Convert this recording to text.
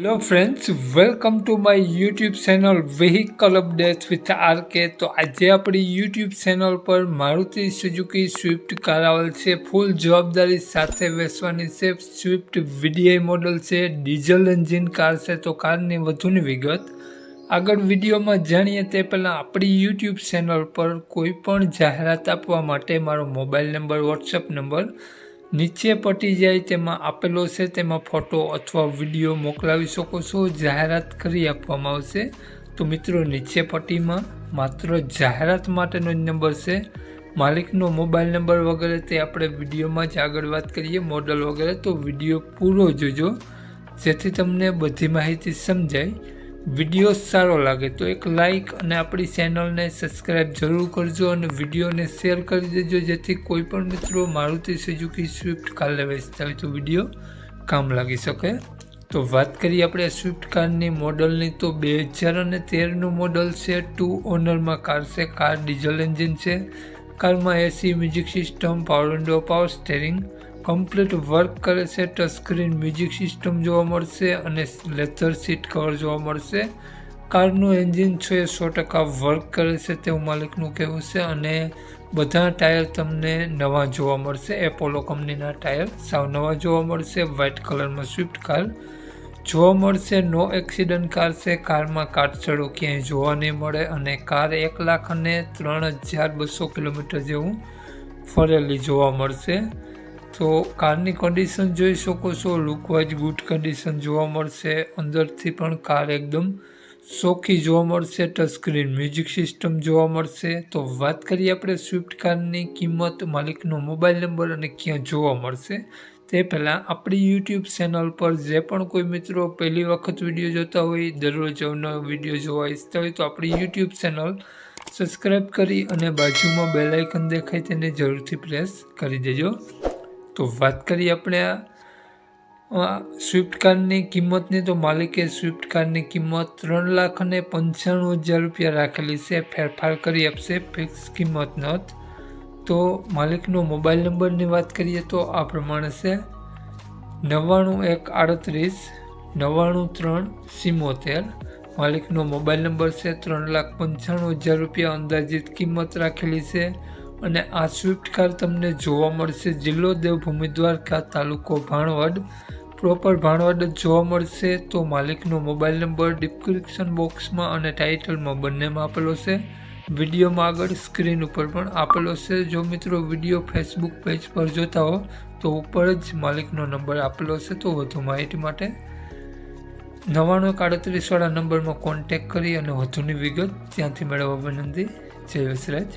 Hello friends welcome to my YouTube channel vehicle update with RK તો આજે આપણી YouTube channel પર Maruti Suzuki Swift car આવેલ છે. ફૂલ જવાબદારી સાથે વેચવાની છે. સ્વિફ્ટ વીડીઆઈ મોડલ છે. ડીઝલ એન્જિન કાર છે. તો કારની વધુની વિગત. આગળ વિડીયોમાં જાણીએ તે પહેલાં આપણી યુટ્યુબ ચેનલ પર કોઈ પણ જાહેરાત આપવા માટે મારો મોબાઈલ નંબર વોટ્સઅપ નંબર નીચે પટી જાય તેમાં આપેલો છે, તેમાં ફોટો અથવા વીડિયો મોકલાવી શકો છો, જાહેરાત કરી આપવામાં આવશે. તો મિત્રો, નીચે પટ્ટીમાં માત્ર જાહેરાત માટેનો જ નંબર છે. માલિકનો મોબાઈલ નંબર વગેરે તે આપણે વિડીયોમાં જ આગળ વાત કરીએ, મોડલ વગેરે. તો વીડિયો પૂરો જોજો, જેથી તમને બધી માહિતી સમજાય. વીડિયો સારો લાગે તો એક લાઇક અને આપણી ચેનલને સબસ્ક્રાઈબ જરૂર કરજો અને વિડીયોને શેર કરી દેજો, જેથી કોઈ પણ મિત્રો મારુતિ સુઝુકી સ્વિફ્ટ કાર વેચતા હોય તો વીડિયો કામ લાગી શકે. તો વાત કરીએ આપણે સ્વિફ્ટ કારની મોડલની તો બે હજાર અને તેરનું મોડલ છે ટુ ઓનરમાં કાર છે કાર ડીઝલ એન્જિન છે. કારમાં AC music system power window power steering complete work કરે છે, ટચ મ્યુઝિક સિસ્ટમ જોવા મળશે અને લેધર સીટ કવર જોવા મળશે. કારનું એન્જિન છે એ સો ટકા વર્ક કરે છે તેવું માલિકનું કહેવું છે અને બધા ટાયર તમને નવા જોવા મળશે. એપોલો કંપનીના ટાયર સાવ નવા જોવા મળશે, વ્હાઇટ કલરમાં સ્વિફ્ટ કાર જોવા મળશે. નો એક્સિડન્ટ કાર છે, કારમાં કાટછડો ક્યાંય જોવા નહીં મળે અને કાર એક લાખ અને ત્રણ હજાર બસો કિલોમીટર જેવું ફરેલી જોવા મળશે. તો કારની કન્ડિશન જોઈ શકો છો. લુકવાઇઝ ગુડ કન્ડિશન જોવા મળશે. અંદરથી પણ કાર એકદમ સોખી જોવા મળશે. ટચસ્ક્રીન મ્યુઝિક સિસ્ટમ જોવા મળશે. તો વાત કરીએ આપણે સ્વિફ્ટ કારની કિંમત, માલિકનો મોબાઈલ નંબર અને ક્યાં જોવા મળશે. તે પહેલાં આપણી યુટ્યુબ ચેનલ પર જે પણ કોઈ મિત્રો પહેલી વખત વીડિયો જોતા હોય, દરરોજ અવનવો વીડિયો જોવા ઈચ્છતા હોય, તો આપણી યુટ્યુબ ચેનલ સબસ્ક્રાઈબ કરી અને બાજુમાં બેલાઇકન દેખાય તેને જરૂરથી પ્રેસ કરી દેજો. તો વાત કરીએ આપણે આ સ્વિફ્ટ કારની કિંમતની. તો માલિકે સ્વિફ્ટ કારની કિંમત ત્રણ લાખ અને પંચાણું હજાર રૂપિયા રાખેલી છે. ફેરફાર કરી આપશે ફિક્સ કિંમત નહોત તો માલિકનો મોબાઈલ નંબરની વાત કરીએ તો આ પ્રમાણે છે. નવ્વાણું એક આડત્રીસ, નવ્વાણું ત્રણ સિમોતેર. માલિકનો મોબાઈલ નંબર છે ત્રણ લાખ પંચાણું હજાર રૂપિયા અંદાજિત કિંમત રાખેલી છે. અને આ સ્વિફ્ટ કાર તમને જોવા મળશે. જિલ્લો દેવભૂમિ દ્વારકા તાલુકો ભાણવડ. પ્રોપર ભાણવડ જ જોવા મળશે તો માલિકનો મોબાઈલ નંબર ડિસ્ક્રિપ્શન બોક્સમાં અને ટાઇટલમાં બંનેમાં આપેલો છે. વિડીયોમાં આગળ સ્ક્રીન ઉપર પણ આપેલો છે. જો મિત્રો વીડિયો ફેસબુક પેજ પર જોતા હો, તો ઉપર જ માલિકનો નંબર આપેલો છે તો વધુ માહિતી માટે નવ્વાણું એક આડત્રીસવાળા નંબરમાં કોન્ટેક કરી અને વધુની વિગત ત્યાંથી મેળવવા વિનંતી જય વસરાજ.